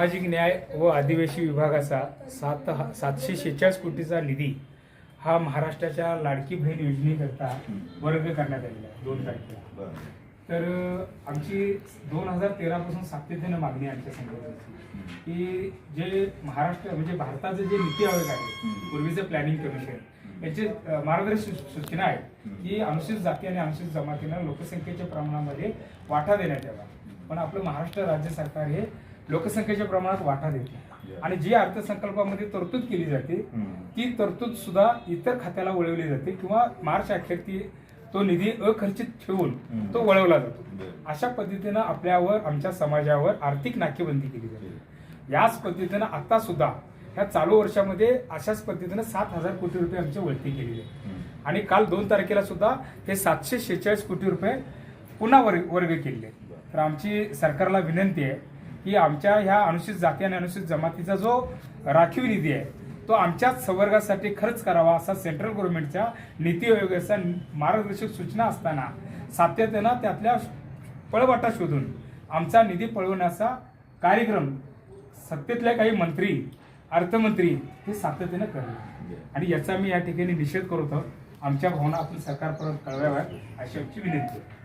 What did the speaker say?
सामाजिक न्याय व आदिवासी विभागाचा सात सातशे शेहेचाळीस कोटीचा निधी हा महाराष्ट्राच्या लाडकी बहीण योजनेकरता वर्ग करण्यात आलेला आहे दोन तारखेला. तर आमची दोन हजार तेरापासून सातत्याने मागणी आमच्या संघटनेची की जे महाराष्ट्र म्हणजे भारताचं जे नीती आयोग आहे. पूर्वीचं प्लॅनिंग कमिशन याचे मार्गदर्शक सूचना आहेत की अनुसूचित जाती आणि अनुसूचित जमातींना लोकसंख्येच्या प्रमाणामध्ये वाटा देण्यात यावा पण आपलं महाराष्ट्र राज्य सरकार हे लोकसंख्येच्या प्रमाणात वाटा देत आणि जी अर्थसंकल्पामध्ये तरतूद केली जाते. ती तरतूद सुद्धा इतर खात्याला वळवली जाते किंवा मार्च अखेर ती तो निधी अखर्चित ठेवून. तो वळवला जातो. अशा पद्धतीनं आपल्यावर आमच्या समाजावर आर्थिक नाकेबंदी केली जाते याच पद्धतीनं आता सुद्धा ह्या चालू वर्षामध्ये अशाच पद्धतीनं सात हजार कोटी रुपये आमचे वळती केलेली आहे हम्म. आणि काल दोन तारखेला सुद्धा हे सातशे शेहेचाळीस कोटी रुपये पुन्हा वर्ग वर्ग केलेले तर आमची सरकारला विनंती आहे की आमच्या ह्या अनुसूचित जाती आणि अनुसूचित जमातीचा जो राखीव निधी आहे तो आमच्याच संवर्गासाठी खर्च करावा असा सेंट्रल गव्हर्नमेंटच्या नीती आयोगाचा मार्गदर्शक सूचना असताना सातत्यानं त्यातल्या पळवाटा शोधून आमचा निधी पळवण्याचा कार्यक्रम सत्तेतले काही मंत्री अर्थमंत्री हे सातत्यानं करणार. आणि याचा मी या ठिकाणी निषेध करतो आमच्या भावना आपण सरकारपर्यंत कळवाव्यात अशी आमची विनंती आहे.